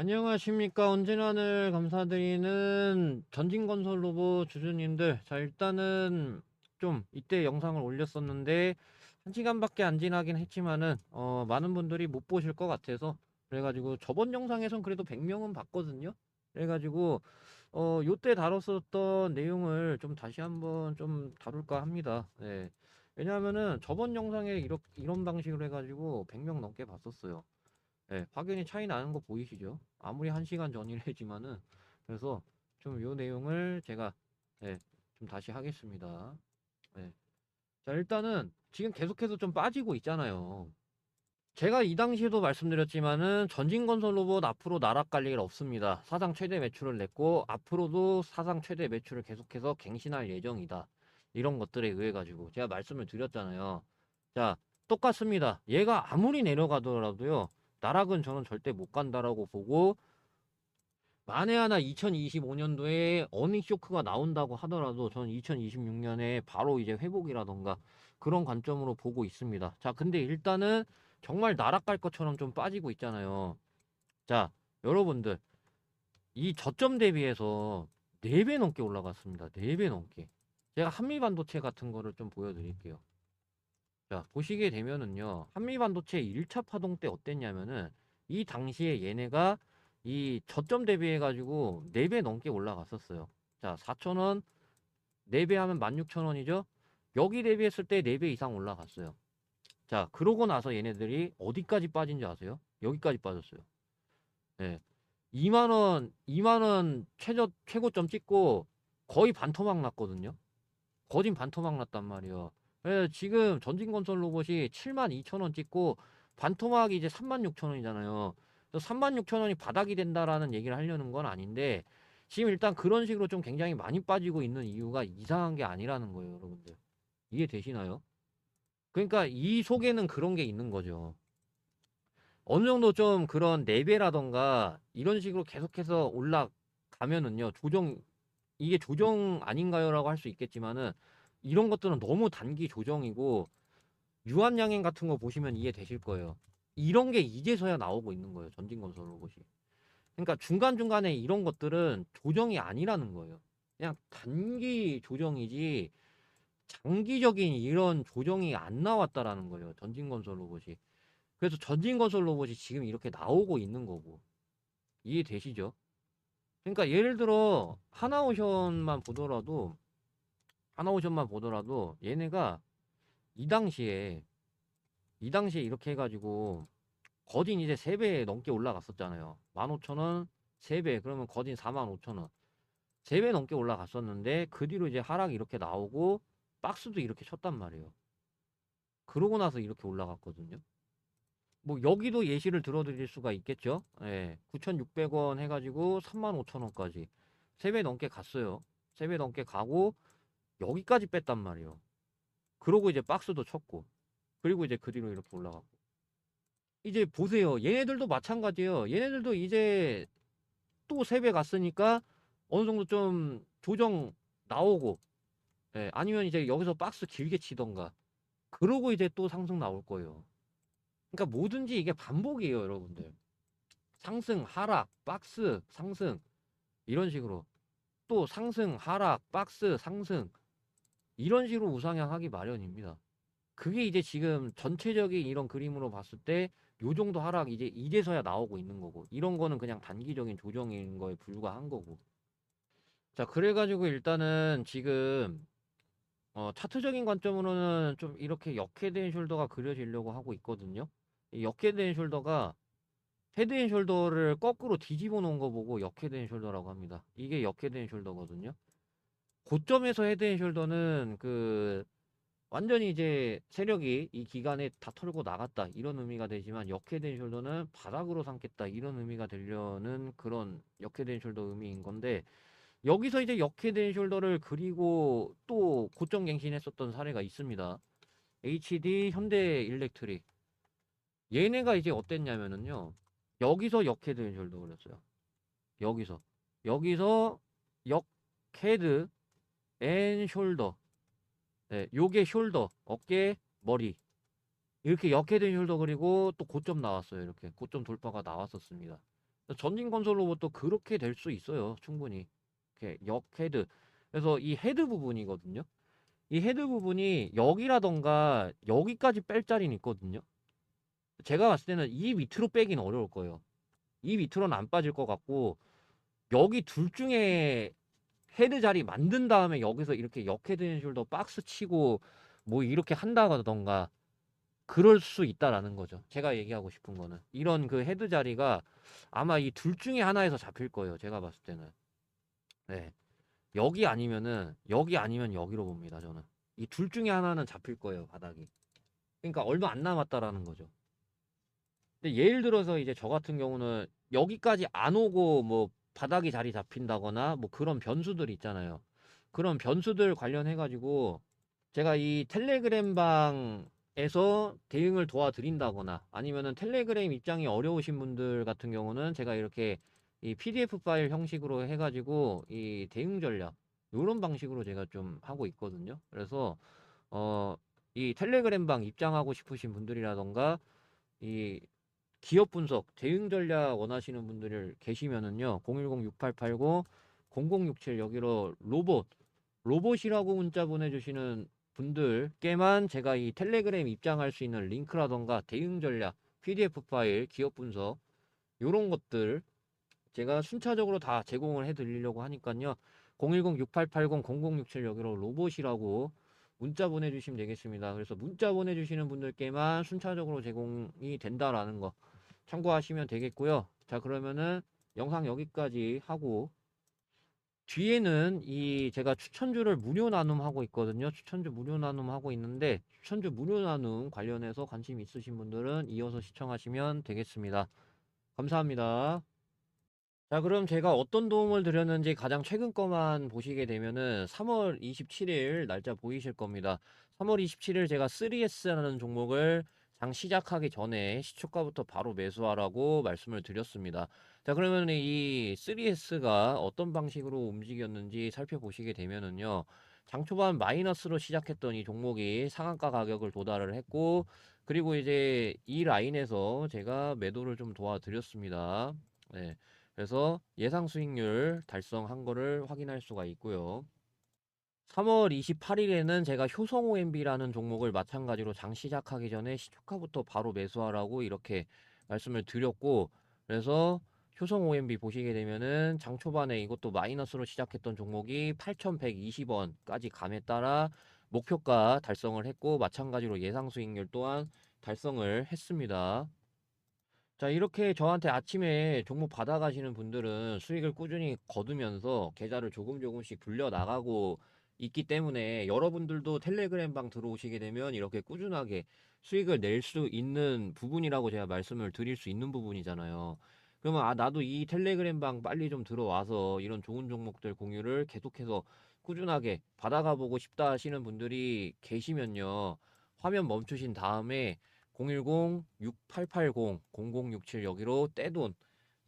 안녕하십니까. 언제나늘 감사드리는 전진건설 로봇 주주님들. 자, 일단은 좀 이때 영상을 올렸었는데, 한 시간밖에 안 지나긴 했지만은, 어, 많은 분들이 못 보실 것 같아서, 그래가지고 저번 영상에선 그래도 100명은 봤거든요. 그래가지고, 어, 요때 다뤘었던 내용을 좀 다시 한번 좀 다룰까 합니다. 네. 왜냐하면은 저번 영상에 이렇, 이런 방식으로 해가지고 100명 넘게 봤었어요. 예, 확연히 차이 나는 거 보이시죠? 아무리 한 시간 전이래지만은 그래서 좀 요 내용을 제가 예, 좀 다시 하겠습니다. 예. 자, 일단은 지금 계속해서 좀 빠지고 있잖아요. 제가 이 당시에도 말씀드렸지만은 전진건설 로봇 앞으로 나락갈 일 없습니다. 사상 최대 매출을 냈고 앞으로도 사상 최대 매출을 계속해서 갱신할 예정이다. 이런 것들에 의해 가지고 제가 말씀을 드렸잖아요. 자, 똑같습니다. 얘가 아무리 내려가더라도요. 나락은 저는 절대 못 간다라고 보고 만에 하나 2025년도에 어닝 쇼크가 나온다고 하더라도 저는 2026년에 바로 이제 회복이라던가 그런 관점으로 보고 있습니다. 자, 근데 일단은 정말 나락갈 것처럼 좀 빠지고 있잖아요. 자, 여러분들 이 저점 대비해서 4배 넘게 올라갔습니다. 4배 넘게. 제가 한미반도체 같은 거를 좀 보여드릴게요. 자, 보시게 되면은요, 한미반도체 1차 파동 때 어땠냐면은, 이 당시에 얘네가 이 저점 대비해 가지고 4배 넘게 올라갔었어요. 자, 4,000원, 4배 하면 16,000원이죠? 여기 대비했을 때 4배 이상 올라갔어요. 자, 그러고 나서 얘네들이 어디까지 빠진지 아세요? 여기까지 빠졌어요. 예. 2만 원, 2만 원 최저, 최고점 찍고 거의 반토막 났거든요? 거진 반토막 났단 말이에요. 예, 지금 전진건설 로봇이 7만 2천 원 찍고 반토막이 이제 3만 6천 원이잖아요. 3만 6천 원이 바닥이 된다라는 얘기를 하려는 건 아닌데 지금 일단 그런 식으로 좀 굉장히 많이 빠지고 있는 이유가 이상한 게 아니라는 거예요, 여러분들. 이해되시나요? 그러니까 이 속에는 그런 게 있는 거죠. 어느 정도 좀 그런 내배라던가 이런 식으로 계속해서 올라가면은요, 조정, 이게 조정 아닌가요? 라고 할 수 있겠지만은 이런 것들은 너무 단기 조정이고 유한양행 같은 거 보시면 이해되실 거예요. 이런 게 이제서야 나오고 있는 거예요. 전진건설 로봇이. 그러니까 중간중간에 이런 것들은 조정이 아니라는 거예요. 그냥 단기 조정이지 장기적인 이런 조정이 안 나왔다라는 거예요. 전진건설 로봇이. 그래서 전진건설 로봇이 지금 이렇게 나오고 있는 거고. 이해되시죠? 그러니까 예를 들어 하나오션만 보더라도 하나오션만 보더라도 얘네가 이 당시에 이 당시에 이렇게 해가지고 거진 이제 3배 넘게 올라갔었잖아요. 15,000원 3배 그러면 거진 45,000원 3배 넘게 올라갔었는데 그 뒤로 이제 하락이 이렇게 나오고 박스도 이렇게 쳤단 말이에요. 그러고 나서 이렇게 올라갔거든요. 뭐 여기도 예시를 들어드릴 수가 있겠죠. 예, 9,600원 해가지고 35,000원까지 3배 넘게 갔어요. 3배 넘게 가고 여기까지 뺐단 말이에요. 그러고 이제 박스도 쳤고 그리고 이제 그 뒤로 이렇게 올라가고 이제 보세요. 얘네들도 마찬가지예요. 얘네들도 이제 또 3배 갔으니까 어느 정도 좀 조정 나오고 예, 아니면 이제 여기서 박스 길게 치던가 그러고 이제 또 상승 나올 거예요. 그러니까 뭐든지 이게 반복이에요, 여러분들. 상승, 하락, 박스, 상승 이런 식으로 또 상승, 하락, 박스, 상승 이런 식으로 우상향하기 마련입니다. 그게 이제 지금 전체적인 이런 그림으로 봤을 때 요 정도 하락 이제 이제서야 나오고 있는 거고 이런 거는 그냥 단기적인 조정인 거에 불과한 거고. 자 그래가지고 일단은 지금 어, 차트적인 관점으로는 좀 이렇게 역헤드앤 숄더가 그려지려고 하고 있거든요. 이 역헤드앤 숄더가 헤드앤 숄더를 거꾸로 뒤집어 놓은 거 보고 역헤드앤 숄더라고 합니다. 이게 역헤드앤 숄더거든요 고점에서 헤드앤숄더는 그 완전히 이제 세력이 이 기간에 다 털고 나갔다 이런 의미가 되지만 역헤드앤숄더는 바닥으로 삼겠다 이런 의미가 되려는 그런 역헤드앤숄더 의미인 건데 여기서 이제 역헤드앤숄더를 그리고 또 고점 갱신했었던 사례가 있습니다. HD 현대 일렉트릭 얘네가 이제 어땠냐면은요 여기서 역헤드앤숄더 그렸어요. 여기서 여기서 역헤드 앤 숄더. 네, 요게 숄더, 어깨, 머리. 이렇게 역해된 숄더 그리고 또 고점 나왔어요. 이렇게 고점 돌파가 나왔었습니다. 전진 건설 로봇도 그렇게 될 수 있어요. 충분히. 이렇게 역 헤드. 그래서 이 헤드 부분이거든요. 이 헤드 부분이 여기라던가 여기까지 뺄 자리는 있거든요. 제가 봤을 때는 이 밑으로 빼긴 어려울 거예요. 이 밑으로는 안 빠질 것 같고 여기 둘 중에 헤드 자리 만든 다음에 여기서 이렇게 역 헤드 앤 숄더 박스 치고 뭐 이렇게 한다던가 그럴 수 있다라는 거죠. 제가 얘기하고 싶은 거는 이런 그 헤드 자리가 아마 이 둘 중에 하나에서 잡힐 거예요. 제가 봤을 때는. 네. 여기 아니면은 여기 아니면 여기로 봅니다. 저는 이 둘 중에 하나는 잡힐 거예요. 바닥이. 그러니까 얼마 안 남았다라는 거죠. 근데 예를 들어서 이제 저 같은 경우는 여기까지 안 오고 뭐 바닥이 자리 잡힌다거나 뭐 그런 변수들 있잖아요. 그런 변수들 관련해 가지고 제가 이 텔레그램 방에서 대응을 도와드린다거나 아니면은 텔레그램 입장이 어려우신 분들 같은 경우는 제가 이렇게 이 PDF 파일 형식으로 해 가지고 이 대응 전략 이런 방식으로 제가 좀 하고 있거든요. 그래서 어 이 텔레그램 방 입장하고 싶으신 분들이라던가 이 기업 분석 대응 전략 원하시는 분들 계시면은요 010-6880-0067 여기로 로봇 로봇이라고 문자 보내주시는 분들께만 제가 이 텔레그램 입장할 수 있는 링크라던가 대응 전략 PDF 파일 기업 분석 요런 것들 제가 순차적으로 다 제공을 해 드리려고 하니까요 010-6880-0067 여기로 로봇이라고 문자 보내주시면 되겠습니다. 그래서 문자 보내주시는 분들께만 순차적으로 제공이 된다라는 거 참고하시면 되겠고요. 자 그러면은 영상 여기까지 하고 뒤에는 이 제가 추천주를 무료 나눔하고 있거든요. 추천주 무료 나눔하고 있는데 추천주 무료 나눔 관련해서 관심 있으신 분들은 이어서 시청하시면 되겠습니다. 감사합니다. 자, 그럼 제가 어떤 도움을 드렸는지 가장 최근 거만 보시게 되면은 3월 27일 날짜 보이실 겁니다. 3월 27일 제가 3S라는 종목을 장 시작하기 전에 시초가부터 바로 매수하라고 말씀을 드렸습니다. 자, 그러면 이 3S가 어떤 방식으로 움직였는지 살펴보시게 되면은요. 장 초반 마이너스로 시작했던 이 종목이 상한가 가격을 도달을 했고, 그리고 이제 이 라인에서 제가 매도를 좀 도와드렸습니다. 네. 그래서 예상 수익률 달성한 거를 확인할 수가 있고요. 3월 28일에는 제가 효성 OMB라는 종목을 마찬가지로 장 시작하기 전에 시초가부터 바로 매수하라고 이렇게 말씀을 드렸고 그래서 효성 OMB 보시게 되면은 장 초반에 이것도 마이너스로 시작했던 종목이 8,120원까지 감에 따라 목표가 달성을 했고 마찬가지로 예상 수익률 또한 달성을 했습니다. 자, 이렇게 저한테 아침에 종목 받아가시는 분들은 수익을 꾸준히 거두면서 계좌를 조금 조금씩 불려 나가고 있기 때문에 여러분들도 텔레그램 방 들어오시게 되면 이렇게 꾸준하게 수익을 낼 수 있는 부분이라고 제가 말씀을 드릴 수 있는 부분이잖아요. 그러면 아, 나도 이 텔레그램 방 빨리 좀 들어와서 이런 좋은 종목들 공유를 계속해서 꾸준하게 받아가 보고 싶다 하시는 분들이 계시면요. 화면 멈추신 다음에 010-6880-0067 여기로 떼돈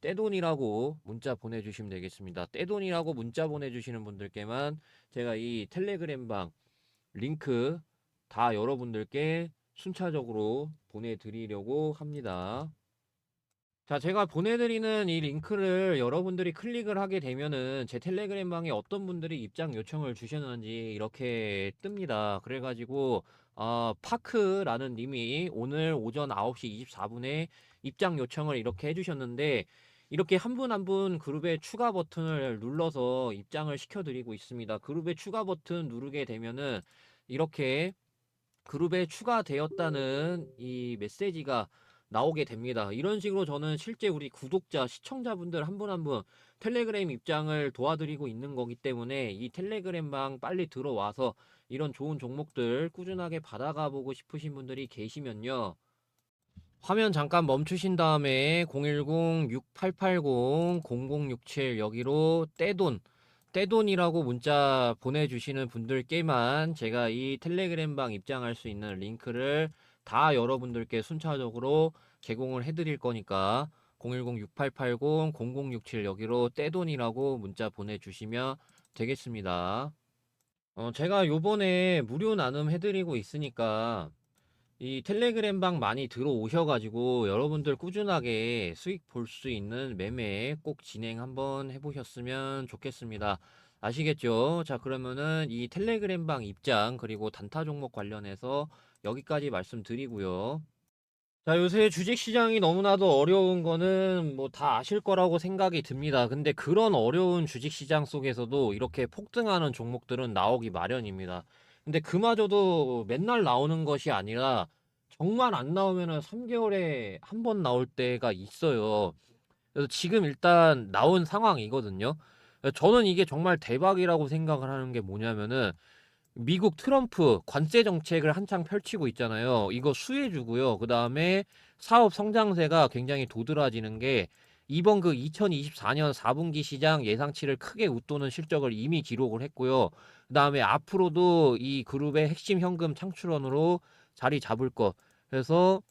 떼돈이라고 문자 보내주시면 되겠습니다. 떼돈이라고 문자 보내주시는 분들께만 제가 이 텔레그램 방 링크 다 여러분들께 순차적으로 보내드리려고 합니다. 자, 제가 보내드리는 이 링크를 여러분들이 클릭을 하게 되면은 제 텔레그램 방에 어떤 분들이 입장 요청을 주셨는지 이렇게 뜹니다. 그래가지고 어, 파크라는 님이 오늘 오전 9시 24분에 입장 요청을 이렇게 해주셨는데 이렇게 한 분 한 분 그룹의 추가 버튼을 눌러서 입장을 시켜드리고 있습니다. 그룹의 추가 버튼 누르게 되면은 이렇게 그룹에 추가되었다는 이 메시지가 나오게 됩니다. 이런 식으로 저는 실제 우리 구독자, 시청자분들 한 분 한 분 텔레그램 입장을 도와드리고 있는 거기 때문에 이 텔레그램 방 빨리 들어와서 이런 좋은 종목들 꾸준하게 받아가 보고 싶으신 분들이 계시면요. 화면 잠깐 멈추신 다음에 010-6880-0067 여기로 떼돈 떼돈이라고 문자 보내주시는 분들께만 제가 이 텔레그램 방 입장할 수 있는 링크를 다 여러분들께 순차적으로 제공을 해드릴 거니까 010-6880-0067 여기로 떼돈이라고 문자 보내주시면 되겠습니다. 어, 제가 요번에 무료 나눔 해드리고 있으니까 이 텔레그램 방 많이 들어오셔가지고 여러분들 꾸준하게 수익 볼 수 있는 매매 꼭 진행 한번 해보셨으면 좋겠습니다. 아시겠죠? 자, 그러면은 이 텔레그램 방 입장 그리고 단타 종목 관련해서 여기까지 말씀드리고요. 자, 요새 주식 시장이 너무나도 어려운 거는 뭐 다 아실 거라고 생각이 듭니다. 근데 그런 어려운 주식 시장 속에서도 이렇게 폭등하는 종목들은 나오기 마련입니다. 근데 그마저도 맨날 나오는 것이 아니라 정말 안 나오면은 3개월에 한 번 나올 때가 있어요. 그래서 지금 일단 나온 상황이거든요. 저는 이게 정말 대박이라고 생각을 하는 게 뭐냐면은 미국 트럼프 관세 정책을 한창 펼치고 있잖아요. 이거 수혜주고요. 그 다음에 사업 성장세가 굉장히 도드라지는 게 이번 그 2024년 4분기 시장 예상치를 크게 웃도는 실적을 이미 기록을 했고요. 그 다음에 앞으로도 이 그룹의 핵심 현금 창출원으로 자리 잡을 것. 그래서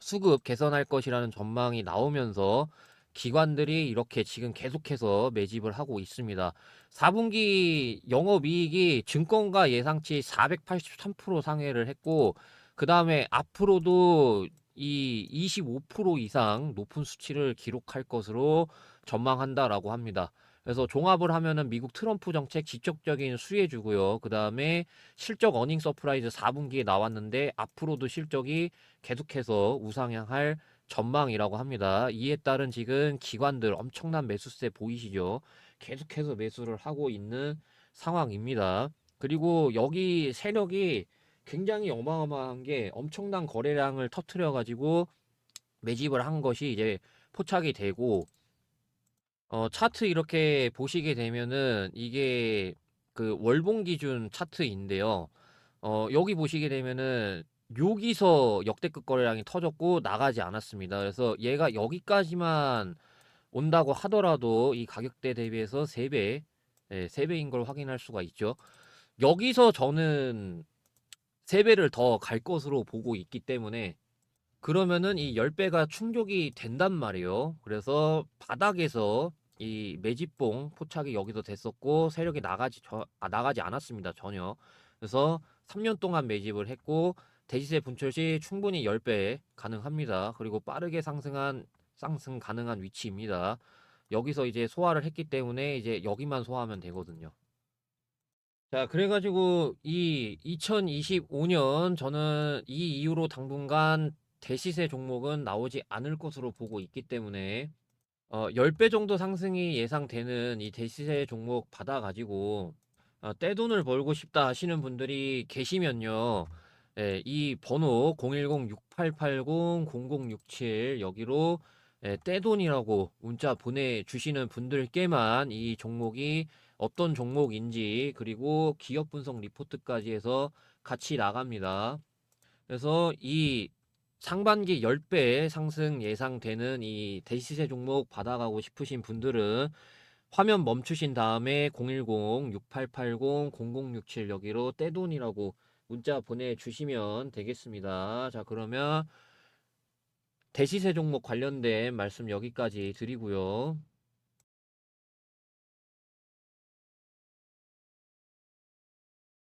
수급 개선할 것이라는 전망이 나오면서 기관들이 이렇게 지금 계속해서 매집을 하고 있습니다. 4분기 영업이익이 증권가 예상치 483% 상회를 했고, 그 다음에 앞으로도 이 25% 이상 높은 수치를 기록할 것으로 전망한다라고 합니다. 그래서 종합을 하면은 미국 트럼프 정책 지적적인 수혜주고요. 그 다음에 실적 어닝 서프라이즈 4분기에 나왔는데 앞으로도 실적이 계속해서 우상향할 전망이라고 합니다. 이에 따른 지금 기관들 엄청난 매수세 보이시죠? 계속해서 매수를 하고 있는 상황입니다. 그리고 여기 세력이 굉장히 어마어마한 게 엄청난 거래량을 터트려 가지고 매집을 한 것이 이제 포착이 되고 어 차트 이렇게 보시게 되면은 이게 그 월봉 기준 차트인데요. 어 여기 보시게 되면은 여기서 역대급 거래량이 터졌고 나가지 않았습니다. 그래서 얘가 여기까지만 온다고 하더라도 이 가격대 대비해서 3배, 네, 3배인 걸 확인할 수가 있죠. 여기서 저는 3배를 더 갈 것으로 보고 있기 때문에 그러면은 이 10배가 충족이 된단 말이에요. 그래서 바닥에서 이 매집봉 포착이 여기서 됐었고 세력이 나가지 저, 아, 나가지 않았습니다. 전혀. 그래서 3년 동안 매집을 했고 대시세 분출 시 충분히 10배 가능합니다. 그리고 빠르게 상승한 상승 가능한 위치입니다. 여기서 이제 소화를 했기 때문에 이제 여기만 소화하면 되거든요. 자, 그래가지고 이 2025년 저는 이 이후로 당분간 대시세 종목은 나오지 않을 것으로 보고 있기 때문에 어, 10배 정도 상승이 예상되는 이 대시세 종목 받아가지고 어, 떼돈을 벌고 싶다 하시는 분들이 계시면요. 예, 이 번호 010-6880-0067 여기로 예, 떼돈이라고 문자 보내주시는 분들께만 이 종목이 어떤 종목인지 그리고 기업 분석 리포트까지 해서 같이 나갑니다. 그래서 이 상반기 10배 상승 예상되는 이 대시세 종목 받아가고 싶으신 분들은 화면 멈추신 다음에 010-6880-0067 여기로 떼돈이라고 문자 보내주시면 되겠습니다. 자, 그러면 대시세 종목 관련된 말씀 여기까지 드리고요.